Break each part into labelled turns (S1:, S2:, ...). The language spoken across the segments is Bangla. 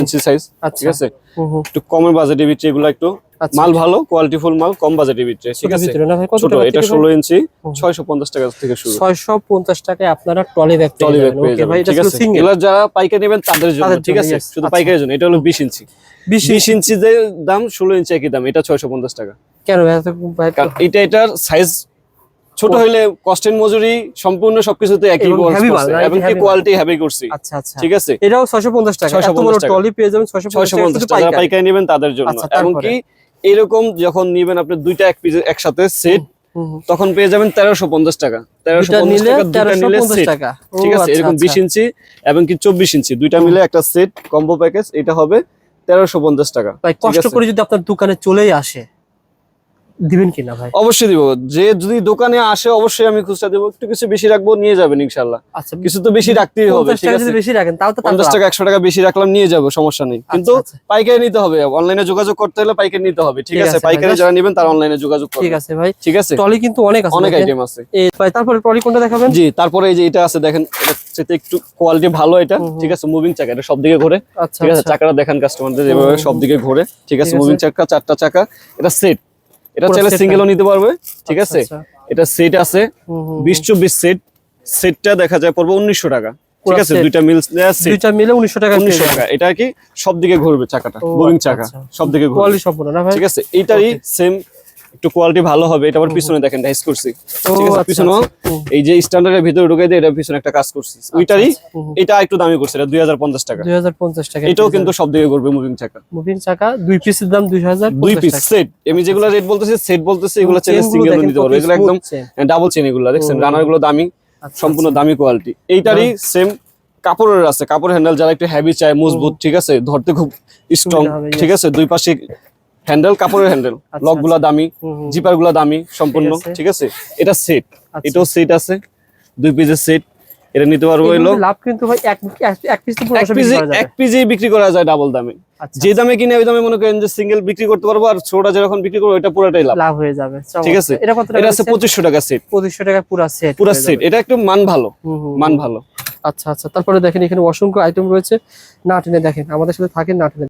S1: ইঞ্চি সাইজ
S2: আচ্ছা।
S1: ঠিক আছে? একটু কমের এগুলো একটু।
S2: আচ্ছা।
S1: মাল ভালো কোয়ালিটি ফুল মাল কম ঠিক আছে? ছোট এটা
S2: থেকে
S1: ষোলো ইঞ্চি টাকা থেকে শুরু।
S2: ছয়শো পঞ্চাশ টাকায় আপনারা ট্রলি ব্যাগ
S1: টলি ব্যাগ পেয়ে যাবেন ঠিক আছে? এগুলো যারা পাইকারি নেবেন তাদের জন্য ঠিক আছে? শুধু
S2: আচ্ছা।
S1: জন্য এটা হলো বিশ ইঞ্চি
S2: বিশ
S1: বিশ ইঞ্চি যে দাম ষোলো ইঞ্চি একই দাম এটা ছয়শো পঞ্চাশ টাকা।
S2: কেন
S1: এটা এটার সাইজ ছোট হইলে কস্টের মজুরি সম্পূর্ণ সবকিছুতে একই
S2: এবং
S1: কি কোয়ালিটি হেভি করছি।
S2: আচ্ছা আচ্ছা।
S1: ঠিক আছে?
S2: এটাও ছয়শো পঞ্চাশ টাকা। এত বড়। ট্রলি পেয়ে যাবেন ছয়শো
S1: ছয়শো
S2: পঞ্চাশ
S1: পঞ্চাশ
S2: টাকা।
S1: টাকা
S2: পাইকারি।
S1: নেবেন তাদের জন্য।
S2: আচ্ছা,
S1: এবং কি এরকম যখন নিবেন আপনি দুইটা এক পিস একসাথে সেট। তখন পেয়ে যাবেন তেরোশো পঞ্চাশ টাকা। তেরোশো
S2: দুইটা
S1: পঞ্চাশ
S2: নিলে
S1: টাকা দুইটা নিলে।
S2: টাকা।
S1: ঠিক আছে?
S2: আচ্ছা,
S1: এরকম বিশ
S2: আচ্ছা।
S1: ইঞ্চি এবং কি চব্বিশ ইঞ্চি। দুইটা মিলে একটা সেট কম্বো প্যাকেজ এটা হবে তেরোশো পঞ্চাশ টাকা।
S2: ভাই
S1: ঠিক
S2: কষ্ট করে যদি আপনার দোকানে চলেই আসে দিবেন কিনা ভাই?
S1: অবশ্যই দিব। যে যদি দোকানে আসে অবশ্যই আমি খুচরা দেবো। একটু কিছু বেশি রাখব নিয়ে যাবেন ইনশাল্লাহ
S2: আচ্ছা
S1: কিছু তো বেশি রাখতেই হবে ঠিক আছে?
S2: বেশি রাখেন তাও তো
S1: পঞ্চাশ
S2: টাকা
S1: টাকা একশো টাকা বেশি রাখলাম নিয়ে যাব সমস্যা নেই। কিন্তু
S2: আচ্ছা।
S1: পাইকারি নিতে হবে। অনলাইনে যোগাযোগ করতে হলে পাইকারি নিতে হবে ঠিক আছে? পাইকারি যারা নেবেন তারা অনলাইনে যোগাযোগ
S2: ঠিক আছে ভাই।
S1: ঠিক আছে?
S2: টলি কিন্তু অনেক আছে
S1: অনেক আইটেম আছে।
S2: এই ভাই তারপরে টলি কোনটা দেখাবেন?
S1: জি তারপরে এই যে এটা আছে দেখেন এটা একটু কোয়ালিটি ভালো এটা ঠিক আছে? মুভিং চাকা এটা সব দিকে ঘোরে
S2: আচ্ছা
S1: ঠিক আছে?
S2: আচ্ছা।
S1: চাকাটা দেখেন কাস্টমারদের যেভাবে সব দিকে ঘোরে ঠিক আছে। মুভিং চাকা চারটা চাকা এটা সেট এটা চাইলে সিঙ্গেলও নিতে পারবে ঠিক
S2: আচ্ছা,
S1: আছে?
S2: আচ্ছা।
S1: এটা সেট আছে বিশ চব্বিশ সেট সেটটা দেখা যায় পড়বে উনিশশো টাকা ঠিক আছে? দুইটা মিল
S2: দুইটা মিলে উনিশশো টাকা
S1: উনিশশো টাকা। এটা কি সব দিকে ঘুরবে চাকাটা?
S2: বোরিং
S1: চাকা
S2: আচ্ছা।
S1: সব দিকে ঘুরবে।
S2: কোয়ালিটি সম্পূর্ণ না ভাই?
S1: ঠিক আছে? এইটারই সেম একটু কোয়ালিটি ভালো হবে এটা আবার পিছনে দেখেন ডাইস করছি। ঠিক আছে
S2: আচ্ছা,
S1: পিছনে
S2: আচ্ছা।
S1: এই যে স্ট্যান্ডার্ডের ভিতরে ঢুকে দিয়ে এটা পিছনে একটা কাজ করছি। ওইটারই
S2: হুম।
S1: এটা একটু দামি করছে এটা দুই হাজার পঞ্চাশ টাকা।
S2: দুই হাজার পঞ্চাশ টাকা
S1: এটাও কিন্তু সব দিকে ঘুরবে মুভিং চাকা।
S2: মুভিং চাকা দুই পিসের দাম দুই হাজার
S1: দুই পিস সেট আমি যেগুলো রেট বলতেছি সেট বলতেছি এগুলো চাইলে সিঙ্গেল নিতে পারবে। এগুলো একদম ডাবল চেন এগুলো দেখছেন। রানারগুলো দামি
S2: আচ্ছা,
S1: সম্পূর্ণ দামি কোয়ালিটি এইটারই সেম কাপড়ের আছে কাপড় হ্যান্ডেল যারা একটু হেভি চায় মজবুত ঠিক আছে? ধরতে খুব স্ট্রং ঠিক আছে? দুই পাশে হ্যান্ডেল কাপড়ের হ্যান্ডেল।
S2: আচ্ছা,
S1: লকগুলা দামি। জিপারগুলা দামি সম্পূর্ণ।
S2: ঠিক আছে।
S1: এটা সেট।
S2: আচ্ছা।
S1: এটাও সেট আছে। দুই পিসের সেট। এটা নিতে পারব হইল
S2: লাভ কিন্তু ভাই এক এক- পিস
S1: এক পিসে
S2: বিক্রি করা
S1: এক পিসেই বিক্রি করা যায় ডাবল দামে।
S2: আচ্ছা,
S1: যে দামে কিনে ওই দামে মনে করেন যে সিঙ্গেল বিক্রি করতে পারব আর ছোটটা যেরকম বিক্রি করব এটা পুরোটাই লাভ।
S2: লাভ হয়ে যাবে।
S1: ঠিক আছে?
S2: এটা কত টাকা
S1: এটা আছে পঁচিশশো টাকা সেট
S2: পঁচিশশো টাকা পুরো সেট
S1: পুরো সেট এটা একটু মান ভালো। মান ভালো।
S2: আচ্ছা আচ্ছা। তারপরে দেখেন এখানে অসংখ্য আইটেম রয়েছে। না টেনে দেখেন আমাদের সাথে থাকেন না টেনে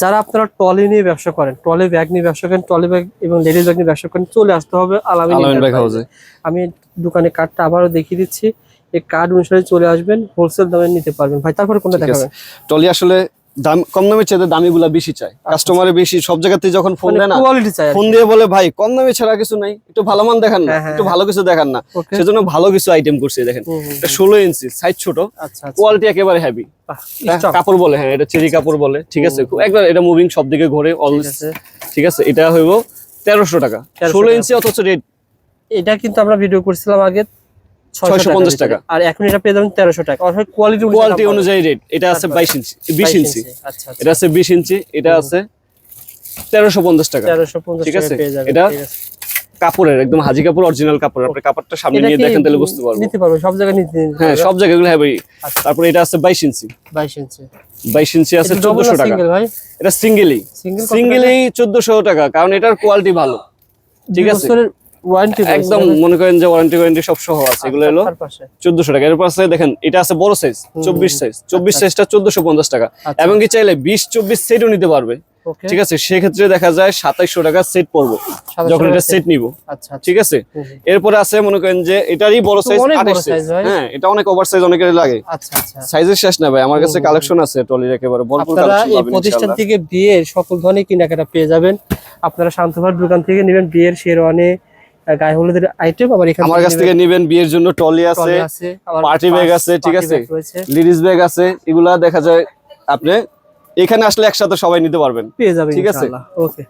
S2: যারা আপনারা ট্রলি নিয়ে ব্যবসা করেন টলে ব্যাগ নিয়ে ব্যবসা করেন টলে ব্যাগ এবং লেডিস ব্যাগ নিয়ে ব্যবসা করেন চলে আসতে হবে আলামিন
S1: ব্যাগ হাউসে
S2: আমি দোকানে কার্ডটা আবারও দেখিয়ে দিচ্ছি। এই কার্ড অনুসারে চলে আসবেন হোলসেল দামে নিতে পারবেন। ভাই তারপরে কোনটা। দেখাবেন?
S1: টলি আসলে দাম কম দামের চাইতে দামি গুলা বেশি চাই কাস্টমারে বেশি সব জায়গাতে যখন ফোন দেয় না ফোন দিয়ে বলে ভাই কম দামে ছাড়া কিছু নাই একটু ভালো মান দেখান না
S2: হ্যাঁ, হ্যাঁ,
S1: একটু ভালো কিছু দেখান না। সেজন্য ভালো কিছু আইটেম করছে দেখেন। এটা ষোলো ইঞ্চি সাইজ ছোট।
S2: আচ্ছা আচ্ছা।
S1: কোয়ালিটি একেবারে হেভি কাপড় বলে হ্যাঁ এটা চেরি কাপড় বলে ঠিক আছে? একবার এটা মুভিং সব দিকে ঘোরে অল
S2: ঠিক আছে।
S1: এটা হইব তেরোশো টাকা।
S2: 1300
S1: ষোলো ইঞ্চি অথচ রেট
S2: এটা কিন্তু আমরা ভিডিও করছিলাম আগে
S1: 650 টাকা।
S2: আর এখন এটা পেয়ে যাবেন তেরোশো টাকা। অর্থাৎ কোয়ালিটি
S1: কোয়ালিটি অনুযায়ী রেট এটা আছে বাইশ ইঞ্চি বিশ ইঞ্চি।
S2: আচ্ছা
S1: এটা আছে বিশ ইঞ্চি এটা আছে তেরোশো পঞ্চাশ টাকা।
S2: পঞ্চাশ
S1: ঠিক আছে? এটা কাপড়ের একদম হাজি কাপড় অরিজিনাল কাপড়। আপনি কাপড়টা সামনে নিয়ে দেখেন তাহলে বুঝতে পারব।
S2: নিতে পারব সব জায়গায় নিতে
S1: হ্যাঁ সব জায়গায় এগুলো হ্যাভি
S2: আচ্ছা।
S1: তারপরে এটা আছে বাইশ ইঞ্চি।
S2: বাইশ ইঞ্চি।
S1: বাইশ ইঞ্চি আছে
S2: এটা double
S1: চোদ্দশো
S2: না
S1: টাকা।
S2: single ভাই?
S1: এটা সিঙ্গেলই
S2: সিঙ্গেল
S1: সিঙ্গেলই চোদ্দশো টাকা কারণ এটার কোয়ালিটি ভালো। ঠিক আছে?
S2: ওয়ারেন্টি
S1: একদম মনে করেন যে ওয়ারেন্টি ওয়ারেন্টি সব সহ আছে এগুলো হলো
S2: পাশে।
S1: চোদ্দশো টাকা। এরপর আছে দেখেন এটা আছে বড় সাইজ চব্বিশ সাইজ চব্বিশ সাইজটা চোদ্দশো পঞ্চাশ টাকা।
S2: আচ্ছা।
S1: এবং কি চাইলে বিশ চব্বিশ সেটও নিতে পারবে। ঠিক আছে? সেক্ষেত্রে দেখা যায় সাতাইশশো টাকা সেট পড়ব যখন এটা সেট নিব।
S2: আচ্ছা আচ্ছা।
S1: ঠিক আছে। এরপরে আছে মনে করেন যে এটারই বড় সাইজ। হ্যাঁ এটা অনেক ওভার সাইজ অনেকের লাগে।
S2: আচ্ছা আচ্ছা।
S1: সাইজের শেষ না ভাই আমার কাছে কালেকশন আছে টলির একেবারে। ভরপুর
S2: আপনারা
S1: কালেকশন
S2: প্রতিষ্ঠান থেকে বিয়ের সকল ধরনের কেনাকাটা পেয়ে যাবেন। আপনারা শান্তভার দোকান থেকে নেবেন বিয়ের শেরওয়ানি গায়ে হলুদের আইটেম আবার এখানে
S1: আমার কাছ থেকে নিবেন বিয়ের জন্য টলি আছে
S2: ট্রলি আছে আবার
S1: party আছে, ঠিক আছে? লেডিস ব্যাগ আছে এগুলা দেখা যায় আপনি এখানে আসলে একসাথে সবাই নিতে পারবেন
S2: পেয়ে যাবেন
S1: ঠিক আছে।
S2: ওকে